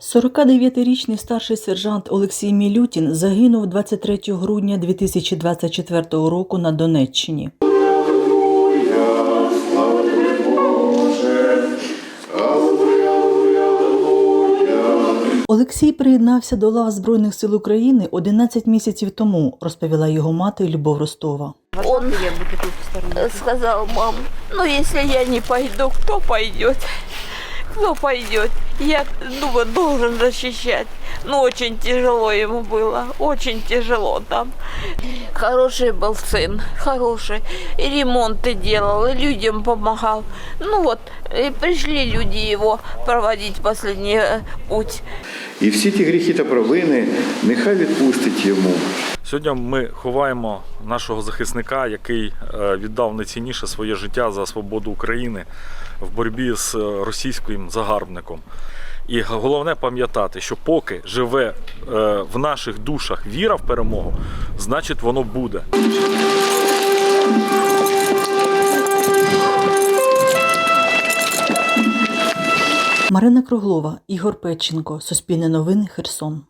49-річний старший сержант Олексій Мілютін загинув 23 грудня 2024 року на Донеччині. Олексій приєднався до лав Збройних сил України 11 місяців тому, розповіла його мати Любов Ростова. Он э, сказал, мам, ну если я не пойду, кто пойдет? Кто пойдет? Я, думаю, должен защищать. Ну, очень тяжело ему было, очень тяжело там. Хороший был сын, хороший. И ремонты делал, и людям помогал. Ну вот, и пришли люди его проводить последний э, путь. І всі ті гріхи та провини нехай відпустить йому. Сьогодні ми ховаємо нашого захисника, який е, віддав найцінніше своє життя за свободу України в боротьбі з е, російським загарбником. І головне пам'ятати, що поки живе е, в наших душах віра в перемогу, значить воно буде. Марина Круглова, Ігор Печенко, Суспільне новини, Херсон.